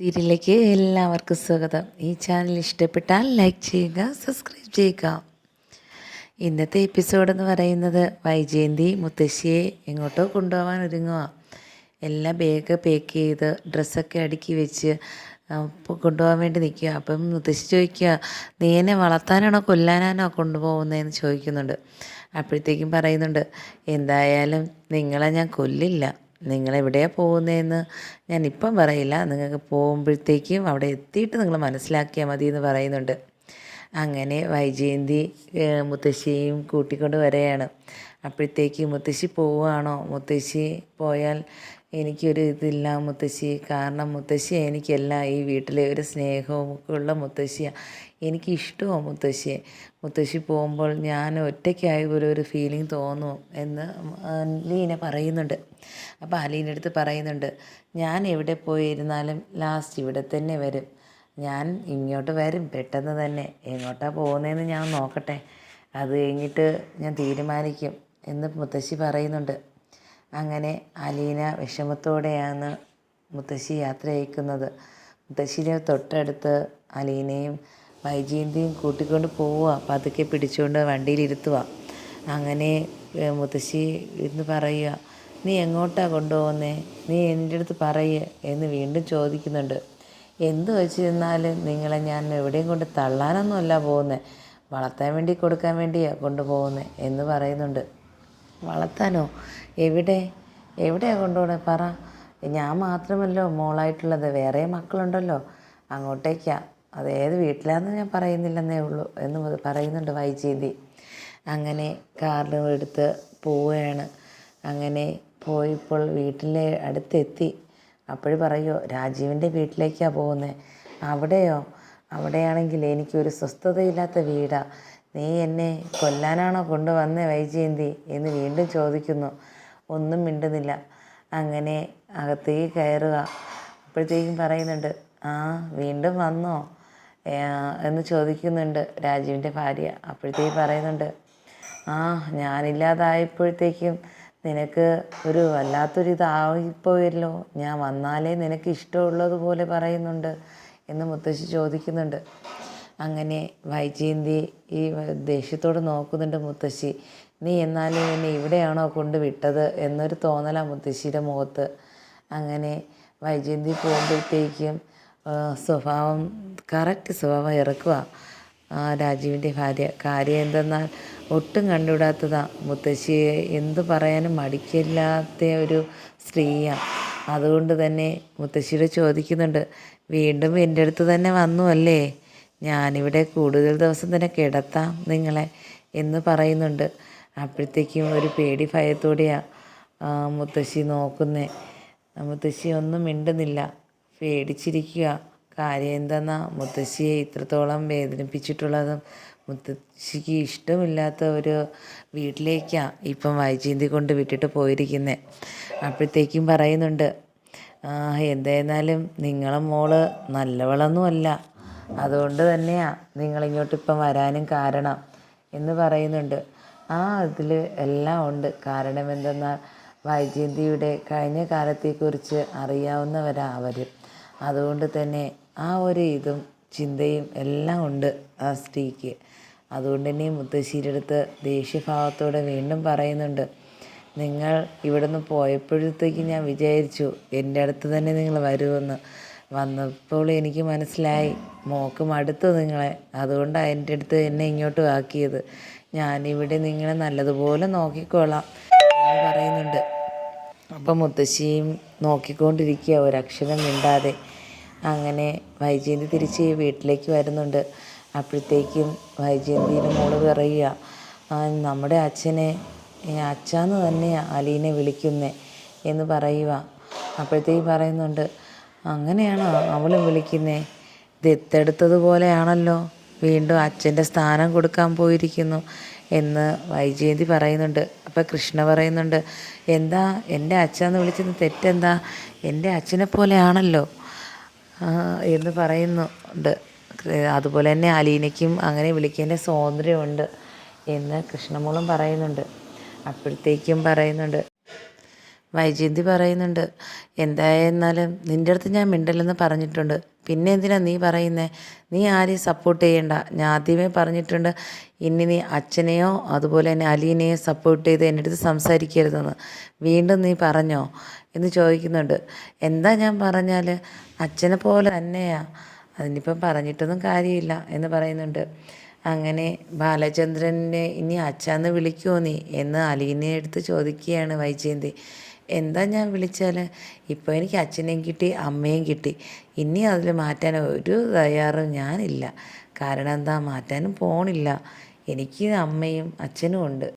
സീരിയലിലേക്ക് എല്ലാവർക്കും സ്വാഗതം. ഈ ചാനൽ ഇഷ്ടപ്പെട്ടാൽ ലൈക്ക് ചെയ്യുക സബ്സ്ക്രൈബ് ചെയ്യുക. ഇന്നത്തെ എപ്പിസോഡ് എന്ന് പറയുന്നത് വൈജയന്തി മുത്തശ്ശിയെ എങ്ങോട്ടോ കൊണ്ടുപോകാൻ ഒരുങ്ങുക എല്ലാം ബാഗ് പാക്ക് ചെയ്ത് ഡ്രസ്സൊക്കെ അടുക്കി വെച്ച് കൊണ്ടുപോകാൻ വേണ്ടി നിൽക്കുക അപ്പം മുത്തശ്ശി ചോദിക്കുക നീ എന്നെ വളർത്താനാണോ കൊല്ലാനാണോ കൊണ്ടുപോകുന്നതെന്ന് ചോദിക്കുന്നുണ്ട്. അപ്പോഴത്തേക്കും പറയുന്നുണ്ട് എന്തായാലും നിങ്ങളെ ഞാൻ കൊല്ലില്ല. നിങ്ങളെവിടെയാണ് പോകുന്നതെന്ന് ഞാൻ ഇപ്പം പറയില്ല. നിങ്ങൾക്ക് പോകുമ്പോഴത്തേക്കും അവിടെ എത്തിയിട്ട് നിങ്ങൾ മനസ്സിലാക്കിയാൽ മതി എന്ന് പറയുന്നുണ്ട്. അങ്ങനെ വൈജയന്തി മുത്തശ്ശിയും കൂട്ടിക്കൊണ്ട് വരികയാണ് അപ്പോഴത്തേക്ക് മുത്തശ്ശി പോവുകയാണോ? മുത്തശ്ശി പോയാൽ എനിക്കൊരു ഇതില്ല മുത്തശ്ശി. കാരണം മുത്തശ്ശി എനിക്കല്ല ഈ വീട്ടിലെ ഒരു സ്നേഹവും ഒക്കെ ഉള്ള മുത്തശ്ശിയാണ് എനിക്ക് മുത്തശ്ശിയെ മുത്തശ്ശി. പോകുമ്പോൾ ഞാൻ ഒറ്റയ്ക്കായ പോലെ ഒരു ഫീലിംഗ് തോന്നും എന്ന് ലീന പറയുന്നുണ്ട്. അപ്പോൾ അലീന്റെ അടുത്ത് പറയുന്നുണ്ട് ഞാൻ എവിടെ പോയിരുന്നാലും ലാസ്റ്റ് ഇവിടെ തന്നെ വരും. ഞാൻ ഇങ്ങോട്ട് വരും പെട്ടെന്ന് തന്നെ. എങ്ങോട്ടാണ് പോകുന്നതെന്ന് ഞാൻ നോക്കട്ടെ. അത് കഴിഞ്ഞിട്ട് ഞാൻ തീരുമാനിക്കും എന്ന് മുത്തശ്ശി പറയുന്നുണ്ട്. അങ്ങനെ അലീന വിഷമത്തോടെയാണ് മുത്തശ്ശി യാത്ര അയക്കുന്നത് മുത്തശ്ശിയുടെ തൊട്ടടുത്ത് അലീനയും വൈജയന്തിയും കൂട്ടിക്കൊണ്ട് പോവുക പതുക്കെ പിടിച്ചുകൊണ്ട് വണ്ടിയിലിരുത്തുക അങ്ങനെ മുത്തശ്ശി ഇന്ന് പറയുക നീ എങ്ങോട്ടാ കൊണ്ടുപോകുന്നേ? നീ എന്റെ അടുത്ത് പറയ് എന്ന് വീണ്ടും ചോദിക്കുന്നുണ്ട്. എന്ത് വെച്ചിരുന്നാലും നിങ്ങളെ ഞാൻ എവിടെയും കൊണ്ട് തള്ളാനൊന്നുമല്ല പോകുന്നത് വളർത്താൻ വേണ്ടി കൊടുക്കാൻ വേണ്ടിയാണ് കൊണ്ടുപോകുന്നത് എന്ന് പറയുന്നുണ്ട്. വളർത്താനോ? എവിടെ? എവിടെയാണ് കൊണ്ടുപോണെ? പറ. ഞാൻ മാത്രമല്ലോ മോളായിട്ടുള്ളത്. വേറെ മക്കളുണ്ടല്ലോ. അങ്ങോട്ടേക്കാ. അത് ഏത് വീട്ടിലാണെന്ന് ഞാൻ പറയുന്നില്ലെന്നേ ഉള്ളൂ എന്ന് പറയുന്നുണ്ട് വൈജയന്തി. അങ്ങനെ കാറിന് എടുത്ത് പോവുകയാണ്. അങ്ങനെ പോയിപ്പോൾ വീട്ടിലെ അടുത്തെത്തി. അപ്പോൾ പറയോ രാജീവിന്റെ വീട്ടിലേക്കാണ് പോകുന്നത് അവിടെയോ? അവിടെയാണെങ്കിൽ എനിക്കൊരു സ്വസ്ഥതയില്ലാത്ത വീടാ. നീ എന്നെ കൊല്ലാനാണോ കൊണ്ടുവന്നേ വൈജയന്തി എന്ന് വീണ്ടും ചോദിക്കുന്നു. ഒന്നും മിണ്ടുന്നില്ല. അങ്ങനെ അകത്തേക്ക് കയറുക. അപ്പോഴത്തേക്കും പറയുന്നുണ്ട് ആ വീണ്ടും വന്നോ? എന്ന് ചോദിക്കുന്നുണ്ട് രാജീവിന്റെ ഭാര്യ. അപ്പോഴത്തേക്ക് പറയുന്നുണ്ട് ആ ഞാനില്ലാതായപ്പോഴത്തേക്കും നിനക്ക് ഒരു വല്ലാത്തൊരിതായിപ്പോയല്ലോ ഞാൻ വന്നാലേ നിനക്ക് ഇഷ്ടമുള്ളതുപോലെ പറയുന്നുണ്ട് എന്ന് മുത്തശ്ശി ചോദിക്കുന്നുണ്ട്. അങ്ങനെ വൈജയന്തി ഈ ദേഷ്യത്തോട് നോക്കുന്നുണ്ട് മുത്തശ്ശി. നീ എന്നാലും എന്നെ ഇവിടെയാണോ കൊണ്ടുവിട്ടത്? എന്നൊരു തോന്നലാണ് മുത്തശ്ശിയുടെ മുഖത്ത്. അങ്ങനെ വൈജയന്തി പോകുമ്പോഴത്തേക്കും സ്വഭാവം കറക്റ്റ് സ്വഭാവം ഇറക്കുക രാജീവിന്റെ ഭാര്യ. കാര്യം എന്തെന്നാൽ ഒട്ടും കണ്ടുവിടാത്തതാണ് മുത്തശ്ശിയെ എന്ത് പറയാനും മടിക്കില്ലാത്ത ഒരു സ്ത്രീയാണ് അതുകൊണ്ട് തന്നെ മുത്തശ്ശിയുടെ ചോദിക്കുന്നുണ്ട് വീണ്ടും എന്റെ അടുത്ത് തന്നെ വന്നു അല്ലേ? ഞാനിവിടെ കൂടുതൽ ദിവസം തന്നെ കിടത്താം നിങ്ങളെ എന്ന് പറയുന്നുണ്ട്. അപ്പോഴത്തേക്കും ഒരു പേടി ഭയത്തോടെയാണ് മുത്തശ്ശി നോക്കുന്നേ. മുത്തശ്ശി ഒന്നും മിണ്ടുന്നില്ല. പേടിച്ചിരിക്കുക. കാര്യം എന്തെന്നാ? മുത്തശ്ശിയെ ഇത്രത്തോളം വേദനിപ്പിച്ചിട്ടുള്ളതും മുത്തശ്ശിക്ക് ഇഷ്ടമില്ലാത്ത ഒരു വീട്ടിലേക്കാണ് ഇപ്പം വൈചീന്തി കൊണ്ട് വിട്ടിട്ട് പോയിരിക്കുന്നത് അപ്പോഴത്തേക്കും പറയുന്നുണ്ട് "ആ, എന്തായിരുന്നാലും നിങ്ങളെ മോൾ നല്ലവളൊന്നുമല്ല. അതുകൊണ്ട് തന്നെയാണ് നിങ്ങളിങ്ങോട്ട് ഇപ്പം വരാനും കാരണം എന്ന് പറയുന്നുണ്ട്. ആ ഇതിൽ എല്ലാം ഉണ്ട്. കാരണം എന്തെന്നാൽ വൈജയന്തിയുടെ കഴിഞ്ഞ കാലത്തെക്കുറിച്ച് അറിയാവുന്നവരാ അവർ അതുകൊണ്ട് തന്നെ ആ ഒരു ഇതും ചിന്തയും എല്ലാം ഉണ്ട് ആ സ്ത്രീക്ക്. അതുകൊണ്ട് തന്നെ മുത്തശ്ശിയുടെ ദേഷ്യഭാവത്തോടെ വീണ്ടും പറയുന്നുണ്ട്. നിങ്ങൾ ഇവിടുന്ന് പോയപ്പോഴത്തേക്ക് ഞാൻ വിചാരിച്ചു എന്റെ അടുത്ത് തന്നെ നിങ്ങൾ വരുമെന്ന്. വന്നപ്പോൾ എനിക്ക് മനസ്സിലായി മോക്ക് മടുത്തു നിങ്ങളെ. അതുകൊണ്ടാണ് എന്റെ അടുത്ത് എന്നെ ഇങ്ങോട്ട് ആക്കിയത്. ഞാനിവിടെ നിങ്ങളെ നല്ലതുപോലെ നോക്കിക്കോളാം എന്ന് പറയുന്നുണ്ട്. അപ്പം മുത്തശ്ശിയും നോക്കിക്കൊണ്ടിരിക്കുക ഒരക്ഷരം മിണ്ടാതെ. അങ്ങനെ വൈജയന്തി തിരിച്ച് വീട്ടിലേക്ക് വരുന്നുണ്ട്. അപ്പോഴത്തേക്കും വൈജയന്തിയുടെ മോൾ പറയുക "ആ, നമ്മുടെ അച്ഛനെ അച്ഛന്ന് തന്നെയാണ് അലീനെ വിളിക്കുന്നേ എന്ന് പറയുക. അപ്പോഴത്തേക്ക് പറയുന്നുണ്ട് അങ്ങനെയാണോ അവളും വിളിക്കുന്നേ? ദത്തെടുത്തതുപോലെയാണല്ലോ. വീണ്ടും അച്ഛന്റെ സ്ഥാനം കൊടുക്കാൻ പോയിരിക്കുന്നു എന്ന് വൈജയന്തി പറയുന്നുണ്ട്. അപ്പം കൃഷ്ണ പറയുന്നുണ്ട് എന്താ എന്റെ അച്ഛന്ന് വിളിച്ചത് തെറ്റെന്താ? എന്റെ അച്ഛനെ പോലെയാണല്ലോ. എന്ന് പറയുന്നുണ്ട്. അതുപോലെ തന്നെ അലീനയ്ക്കും അങ്ങനെ വിളിക്കേണ്ട സ്വാതന്ത്ര്യമുണ്ട് എന്ന് കൃഷ്ണമോളും പറയുന്നുണ്ട്. അപ്പോഴത്തേക്കും പറയുന്നുണ്ട് വൈജയന്തി പറയുന്നുണ്ട് എന്തായിരുന്നാലും നിന്റെ അടുത്ത് ഞാൻ മിണ്ടല്ലെന്ന് പറഞ്ഞിട്ടുണ്ട്. പിന്നെ എന്തിനാ നീ പറയുന്നത് നീ ആരെയും സപ്പോർട്ട് ചെയ്യണ്ട. ഞാൻ ആദ്യമേ പറഞ്ഞിട്ടുണ്ട് ഇനി നീ അച്ഛനെയോ അതുപോലെ തന്നെ അലീനെയോ സപ്പോർട്ട് ചെയ്ത് എന്റെ അടുത്ത് സംസാരിക്കരുതെന്ന്. വീണ്ടും നീ പറഞ്ഞോ? എന്ന് ചോദിക്കുന്നുണ്ട്. എന്താ ഞാൻ പറഞ്ഞാൽ അച്ഛനെ പോലെ തന്നെയാ. അതിനിപ്പം പറഞ്ഞിട്ടൊന്നും കാര്യമില്ല എന്ന് പറയുന്നുണ്ട്. അങ്ങനെ ബാലചന്ദ്രനെ ഇനി അച്ഛന്ന് വിളിക്കുമോ നീ? എന്ന് അലീനെ എടുത്ത് ചോദിക്കുകയാണ് വൈജയന്തി. എന്താ ഞാൻ വിളിച്ചാൽ ഇപ്പോൾ എനിക്ക് അച്ഛനെയും കിട്ടി അമ്മയും കിട്ടി. ഇനി അതിൽ മാറ്റാൻ ഒരു തയ്യാറും ഞാനില്ല. കാരണം എന്താ? മാറ്റാനും പോണില്ല. എനിക്ക് അമ്മയും അച്ഛനും ഉണ്ട്.